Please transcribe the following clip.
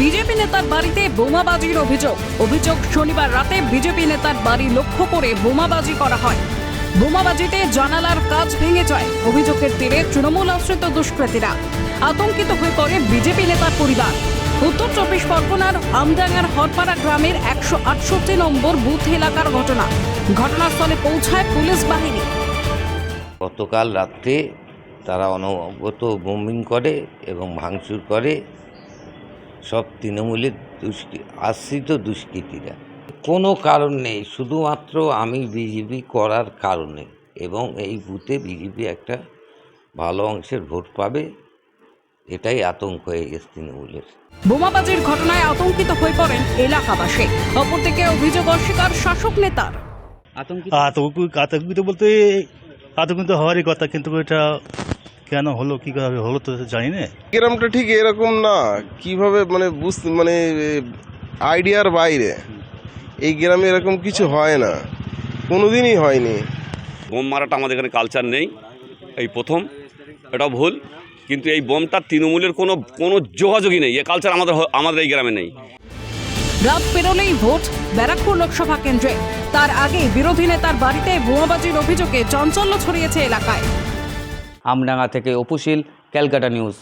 BJP নেতার বাড়িতে বোমাবাজির অভিযোগ। অভিযোগ শনিবার রাতে বিজেপি নেতার বাড়ি লক্ষ্য করে বোমাবাজি করা হয়। বোমাবাজিতে জানালার কাজ ভেঙে যায়। অভিযোগের তীরে তৃণমূল আশ্রিত দুষ্কৃতীরা। আতঙ্কিত হয়ে পড়ে বিজেপি নেতার পরিবার। উত্তর চব্বিশ পরগনার আমডাঙ্গার হরপাড়া গ্রামের একশো আটষট্টি নম্বর বুথ এলাকার ঘটনা। ঘটনাস্থলে পৌঁছায় পুলিশ বাহিনী। গতকাল রাত্রে তারা অনবগত বোমিং করে এবং ভাঙচুর করে। সব তৃণমূলের দুষ্কৃ আশ্রিত দুষ্কৃতীরা। কোনো কারণ নেই শুধুমাত্র আমি বিজেপি করার কারণে এবং এই বুথে বিজেপি একটা ভালো অংশের ভোট পাবে এটাই আতঙ্ক হয়ে গেছে তৃণমূলের। বোমাবাজির ঘটনায় আতঙ্কিত হয়ে পড়েন এলাকাবাসী। অপরদিকে অভিযোগ অস্বীকার শাসক নেতার। আতঙ্কিত? আতঙ্ক আতঙ্কিত বলতে আতঙ্কিত হওয়ারই কথা কিন্তু এটা কেন হলো কীভাবে হলো তো জানি না। গ্রামটা ঠিক এরকম না। কীভাবে মানে বুঝতে মানে আইডিয়ার বাইরে। এই গ্রামে এরকম কিছু হয় না। কোনোদিনই হয়নি। বোম মারাটা আমাদের এখানে কালচার নেই। এই প্রথম এটা ভুল। কিন্তু এই বোমটা তৃণমূলের কোনো কোনো যোগাযোগই নেই। এ কালচার আমাদের আমাদের এই গ্রামে নেই। রাত পেরোলেই ভোট ব্যারাকপুর লোকসভা কেন্দ্রে। তার আগে বিরোধী নেতার বাড়িতে বোমাবাজির অভিযোগে চাঞ্চল্য ছড়িয়েছে এলাকায়। আমডাঙ্গা থেকে অপুশীল ক্যালকাটা নিউজ।